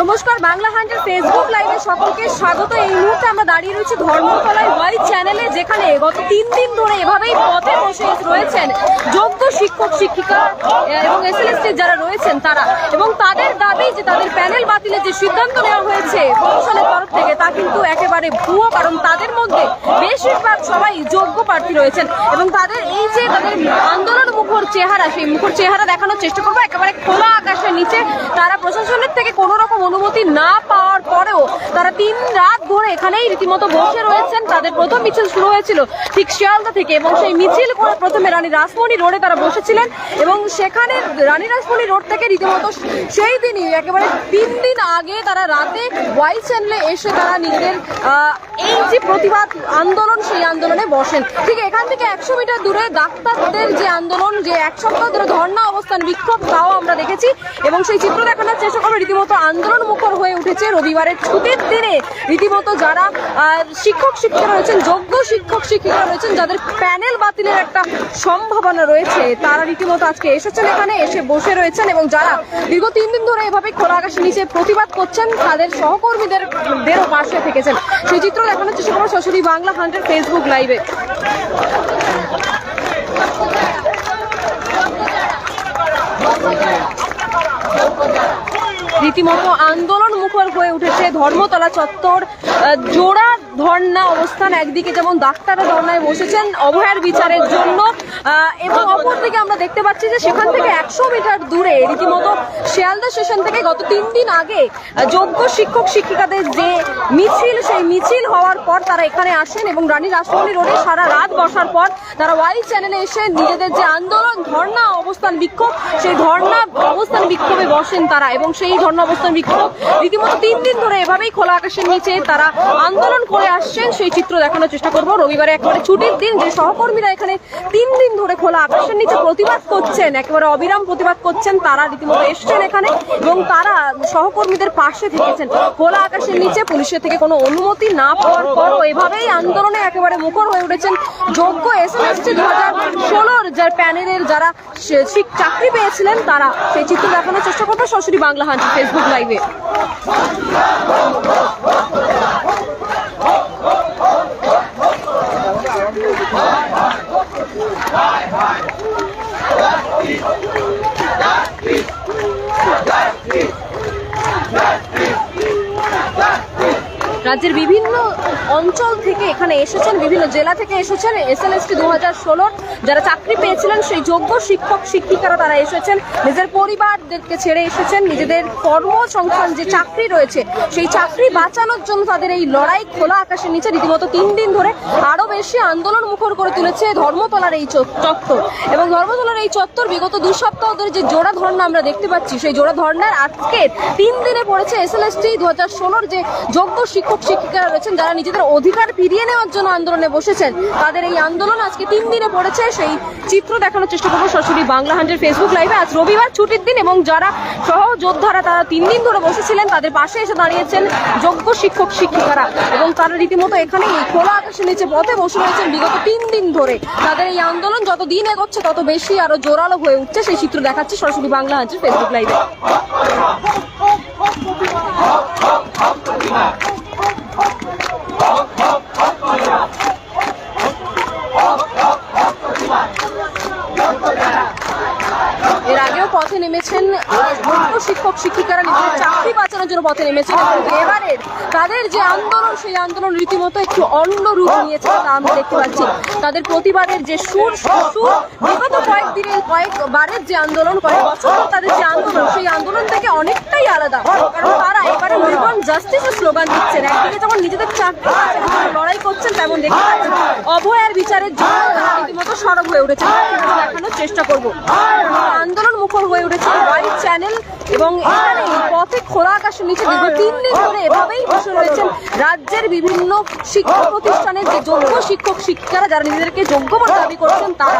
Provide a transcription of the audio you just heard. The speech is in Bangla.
নমস্কার, বাংলা হান্টের ফেসবুক লাইভে সকলকে স্বাগত। এই মুহূর্তে আমরা দাঁড়িয়ে রয়েছি ধর্মতলায় ওয়াই চ্যানেলে। যেখানে গত তিন দিন ধরে এভাবেই পথে বসে রয়েছেন যোগ্য শিক্ষক, শিক্ষিকা এবং এসএলএসটি যারা রয়েছেন তারা। এবং তাদের দাবি যে তাদের প্যানেল বাতিলের যে সিদ্ধান্ত নেওয়া হয়েছে প্রশাসনের তরফ থেকে, তা কিন্তু একেবারে ভুয়ো, কারণ তাদের মধ্যে বেশিরভাগ সবাই যোগ্য প্রার্থী রয়েছেন। এবং তাদের এই যে তাদের আন্দোলন মুখর চেহারা, সেই মুখর চেহারা দেখানোর চেষ্টা করব। একেবারে খোলা আকাশের নিচে তারা প্রশাসনের থেকে কোনো রকম অনুমতি না পাওয়ার পরেও তারা তিন রাত ধরে এখানেই রীতিমতো বসে রয়েছেন। তাদের প্রথম মিছিল শুরু হয়েছিল ঠিক শিয়ালদা থেকে এবং সেই মিছিল প্রথমে রানী রাসমণি রোডে তারা বসেছিলেন এবং সেখানে রানী রাসমণি রোড থেকে রীতিমতো সেই দিনই একেবারে তিন দিন আগে তারা রাতে ওয়াই চ্যানেলে এসে তারা নিজেদের এই যে প্রতিবাদ আন্দোলন, সেই আন্দোলনে বসেন। ঠিক এখান থেকে একশো মিটার দূরে ডাক্তারদের যে আন্দোলন, যে এক সপ্তাহ ধরে ধর্ণা অবস্থান, বিক্ষোভ, তাও আমরা দেখেছি এবং সেই চিত্র দেখানোর চেষ্টা করব রীতিমতো আন্দোলন মুখর হয়ে উঠেছে রবিবারের ছুটির দিনে। রীতিমতো যারা শিক্ষক, শিক্ষিকা রয়েছেন, যোগ্য শিক্ষক শিক্ষিকা রয়েছেন, যাদের প্যানেল বাতিলের একটা সম্ভাবনা রয়েছে। তারা রীতিমতো আজকে এসেছেন এখানে, এসে বসে রয়েছেন এবং যারা দীর্ঘ তিন দিন ধরে এভাবে খোলা আকাশের নিচে প্রতিবাদ করছেন, তাদের সহকর্মীদের দেরও পাশে থেকেছেন। সেই চিত্র দেখানোর চেষ্টা করব সরাসরি বাংলা হান্টের ফেসবুক লাইভে। রীতিমতো আন্দোলন মুখর হয়ে উঠেছে ধর্মতলা চত্বর জোড়া ধর্ণা অবস্থান, একদিকে যেমন ডাক্তাররা ধর্নায় বসেছেন অভয়ার বিচারের জন্য এবং অপরদিকে আমরা দেখতে পাচ্ছি যে সেখান থেকে একশো মিটার দূরে, রীতিমতো শিয়ালদা স্টেশন থেকে গত তিন দিন আগে যোগ্য শিক্ষক, শিক্ষিকাদের যে মিছিল, সেই মিছিল হওয়ার পর তারা এখানে আসেন এবং রানী রাসমণি রোডে সারা রাত বসার পর তারা ওয়াই চ্যানেলে এসে নিজেদের যে আন্দোলন, ধর্ণা অবস্থান বিক্ষোভ, সেই ধর্ণা অবস্থান বিক্ষোভে বসেন তারা এবং সেই ধর্ণা অবস্থান বিক্ষোভ রীতিমতো তিন দিন ধরে এভাবেই খোলা আকাশের নিচে তারা আন্দোলন করে আসছেন, সেই চিত্র দেখানোর চেষ্টা করব। রবিবারে একেবারে ছুটির দিন, যে সহকর্মীরা এখানে তিন দিন ধরে খোলা আকাশের নিচে প্রতিবাদ করছেন, একেবারে অবিরাম প্রতিবাদ করছেন, তারা রীতিমতো এসছেন এখানে এবং তারা সহকর্মীদের পাশে থেকেছেন। খোলা আকাশের নিচে পুলিশের থেকে কোনো অনুমতি না পাওয়ার পরও এভাবেই আন্দোলনে একেবারে মুখর হয়ে উঠেছেন যোগ্য এস এম এসএমএসটি দু হাজার ষোলোর যার প্যানেলের যারা শিক- চাকরি পেয়েছিলেন, তারা সেই চিত্র দেখানোর চেষ্টা করব। সরাসরি বাংলা হান্টি ফেসবুক লাইভে। Justice! Justice! Justice! রাজ্যের বিভিন্ন অঞ্চল থেকে এখানে এসেছেন, বিভিন্ন জেলা থেকে এসেছেন। এসএলএসটি দু হাজার ষোলোর যারা চাকরি পেয়েছিলেন, সেই যোগ্য শিক্ষক, শিক্ষিকারা তারা এসেছেন। নিজের পরিবারদেরকে ছেড়ে এসেছেন। নিজেদের কর্মসংস্থান, যে চাকরি রয়েছে, সেই চাকরি বাঁচানোর জন্য তাদের এই লড়াই খোলা আকাশের নিচে রীতিমতো তিন দিন ধরে আরও বেশি আন্দোলন মুখর করে তুলেছে ধর্মতলার এই চত- চত্বর। এবং ধর্মতলার এই চত্বর বিগত দু সপ্তাহ ধরে যে জোড়া ধর্ণা আমরা দেখতে পাচ্ছি, সেই জোড়া ধর্ণার আজকে তিন দিনে পড়েছে এসএলএসটি দু হাজার ষোলোর যে যোগ্য শিক্ষক শিক্ষিকারা রয়েছেন যারা নিজেদের অধিকার ফিরিয়ে নেওয়ার জন্য আন্দোলনে বসেছেন। তাদের এই আন্দোলন আজকে তিন দিনে পড়েছে। সেই চিত্র দেখানোর চেষ্টা করব সরাসরি বাংলা হান্টের ফেসবুক লাইভে। আজ রবিবার ছুটির দিন এবং যারা সহ যোদ্ধারা তারা তিন দিন ধরে বসেছিলেন, তাদের পাশে এসে দাঁড়িয়েছেন যোগ্য শিক্ষক, শিক্ষিকারা। এবং তারা রীতিমতো এখানে এই খোলা আকাশের নিচে পথে বসে রয়েছেন বিগত তিন দিন ধরে। তাদের এই আন্দোলন যত দিন এগোচ্ছে, তত বেশি আরও জোরালো হয়ে উঠছে। সেই চিত্র দেখাচ্ছে সরাসরি বাংলা হান্টের ফেসবুক লাইভে। পথে নেমেছেন শিক্ষক, শিক্ষিকারা নিজের চাকরি বাঁচানোর জন্য পথে নেমেছেন এবং এবারের তাদের যে আন্দোলন, সেই আন্দোলন রীতিমতো একটু অন্য রূপ নিয়েছে তা আমরা দেখতে পাচ্ছি। তাদের প্রতিবাদের যে সুর সুর বিগত কয়েকদিনের, কয়েকবারের যে আন্দোলন, কয়েক বছর তাদের যে আন্দোলন, সেই আন্দোলন থেকে আলাদা। কারণ তারা এবারে উইগন জাস্টিসের স্লোগান দিচ্ছেন। একদিকে যেমন নিজেদের চাকরি বাঁচানোর লড়াই করছেন তেমন দেখতে পাচ্ছেন। অভয়ার বিচারের জন্য তারা রীতিমতো সরব হয়ে উঠেছেন দেখানোর চেষ্টা করব। আন্দোলন মুখর হয়ে উঠেছে ওয়াইড চ্যানেল এবং এখানে পথে খোলা আকাশের নিচে দীর্ঘ তিন দিন ধরে এভাবেই বসে রয়েছেন রাজ্যের বিভিন্ন শিক্ষা প্রতিষ্ঠানের যে যোগ্য শিক্ষক শিক্ষিকারা যারা নিজেদেরকে যোগ্য বলে দাবি করছেন তারা